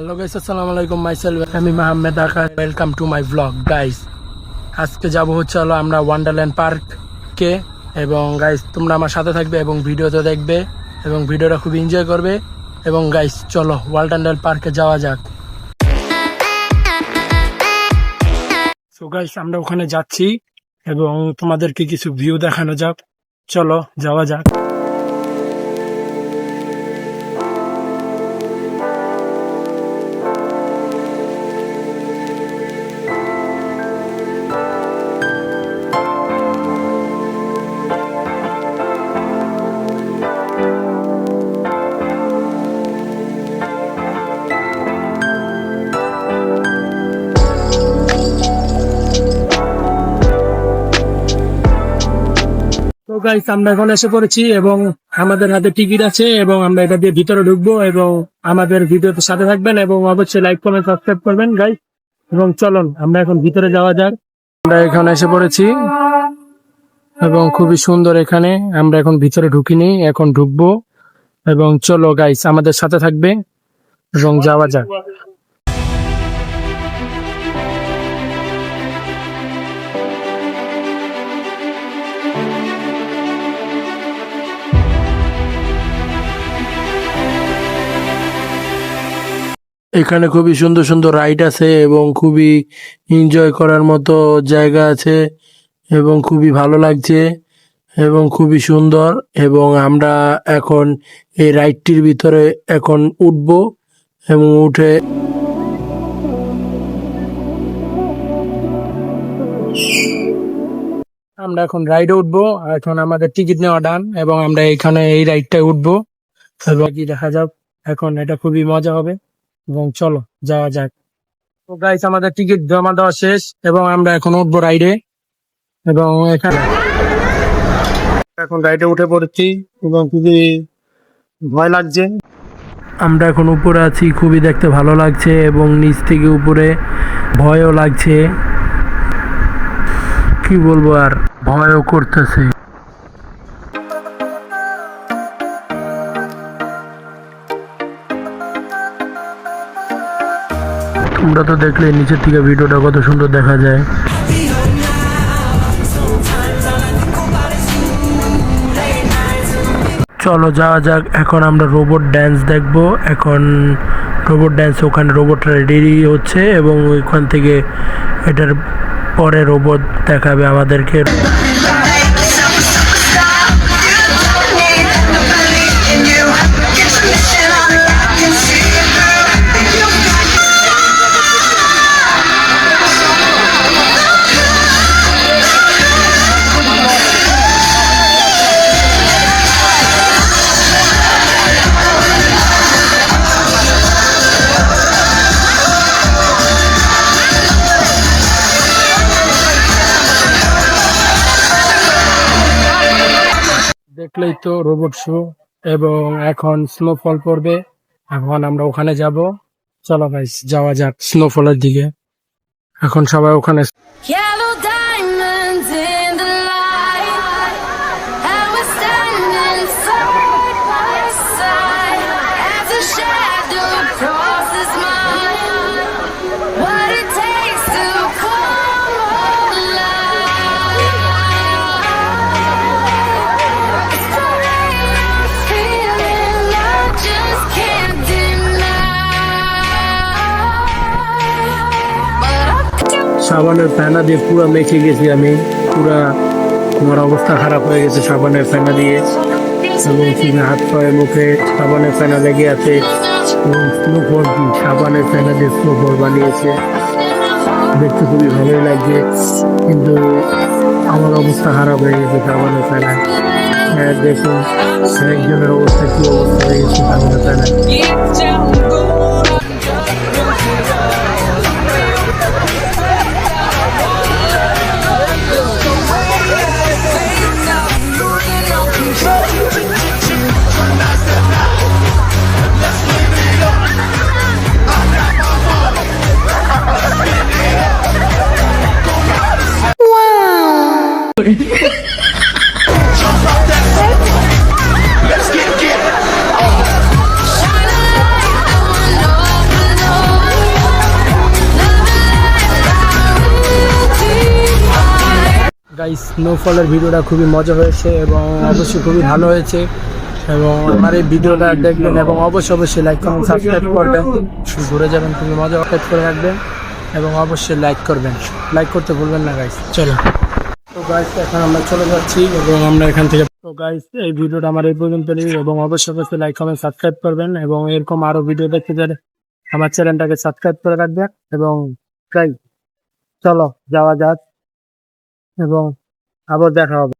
Hello guys আসসালামু আলাইকুম myself আমি Mahmed Akash welcome to my vlog guys আজকে যাব হচ্ছে হলো আমরা ওয়ান্ডারল্যান্ড পার্কে এবং গাইস তোমরা আমার সাথে থাকবে এবং ভিডিওতে দেখবে, এবং ভিডিওটা খুব এনজয় করবে। এবং গাইস চলো ওয়ান্ডারল্যান্ড পার্কে যাওয়া যাক। সো গাইস আমরা ওখানে যাচ্ছি, এবং তোমাদেরকে কিছু ভিউ দেখানো যাক। চলো, যাওয়া যাক। গাইস আমরা এখন এসে পড়েছি এবং আমাদের হাতে টিকিট আছে এবং আমরা এটা দিয়ে ভিতরে ঢুকবো এবং আমাদের ভিডিওতে সাথে থাকবেন এবং অবশ্যই লাইক কমেন্ট সাবস্ক্রাইব করবেন গাইস এবং চলুন, আমরা এখন ভিতরে যাওয়া যাক। আমরা এখানে এসে পড়েছি এবং খুবই সুন্দর এখানে। আমরা এখন ভিতরে ঢুকিনি, এখন ঢুকবো। এবং চলো গাইস আমাদের সাথে থাকবে এবং যাওয়া যাক। এখানে খুবই সুন্দর সুন্দর রাইড আছে এবং খুবই এনজয় করার মতো জায়গা আছে এবং খুবই ভালো লাগছে এবং খুবই সুন্দর এবং আমরা এখন এই রাইডটির ভিতরে এখন উঠব এবং উঠে আমরা এখন রাইডে উঠবো। এখন আমাদের টিকিট নেওয়া ডান এবং আমরা এখানে এই রাইডটায় উঠবো। এবং কি দেখা যাক। এখন এটা খুবই মজা হবে। এবং চলো, যাওয়া যাক। তো গাইস আমাদের টিকিট জমা দেওয়া শেষ এবং আমরা এখন উঠবো রাইডে এবং এখানে এখন রাইডে উঠে পড়েছি এবং খুবই ভয় লাগছে। আমরা এখন উপরে আছি, খুবই দেখতে ভালো লাগছে এবং নিচ থেকে উপরে ভয়ও লাগছে। কি বলব আর? ভয়ও করতেছে। তোমরা তো দেখলে নিচের থেকে ভিডিওটা কত সুন্দর দেখা যায়। চলো যাওয়া যাক, এখন আমরা রোবট ড্যান্স দেখব। এখন রোবট ড্যান্স ওখানে রোবট রেডি হচ্ছে এবং ওইখান থেকে এটার পরে রোবট দেখাবে আমাদেরকে। দেখলেই তো রোবট শো এবং এখন স্নোফল পড়বে। এখন আমরা ওখানে যাব। চলো ভাই যাওয়া যাক স্নোফলের দিকে। এখন সবাই ওখানে সাবানের ফেনা দিয়ে পুরো মেখে গেছি আমি। পুরা আমার অবস্থা খারাপ হয়ে গেছে সাবানের ফেনা দিয়ে। এবং হাত পায়ে, মুখে সাবানের ফেনা লেগে আছে। এবং স্নোফল সাবানের ফেনা দিয়ে স্নোফল বানিয়েছে। দেখতে খুবই ভালোই লাগছে। কিন্তু আমার অবস্থা খারাপ হয়ে গেছে সাবানের ফেনা হ্যাঁ দেখুন, একজনের অবস্থা কি অবস্থা হয়ে গেছে সাবানের ফেনা গাইস স্নোফলের ভিডিওটা খুবই মজা হয়েছে এবং অবশ্যই খুবই ভালো হয়েছে। এবং আমার এই ভিডিওটা দেখবেন এবং অবশ্যই অবশ্যই লাইক কমেন্ট সাবস্ক্রাইব করবেন। ঘুরে যাবেন, খুবই মজা সাবস্ক্রাইব করে রাখবেন এবং অবশ্যই লাইক করবেন। লাইক করতে ভুলবেন না গাইস চলো। তো গাইস এখন আমরা চলে যাচ্ছি এবং আমরা এখান থেকে তো গাইস এই ভিডিওটা আমার এই পর্যন্ত এবং অবশ্যই অবশ্যই লাইক কমেন্ট সাবস্ক্রাইব করবেন এবং এরকম আরও ভিডিও দেখতে গেলে আমার চ্যানেলটাকে সাবস্ক্রাইব করে রাখবেন এবং তাই চলো, যাওয়া যাক। এবং আবার দেখা হবে।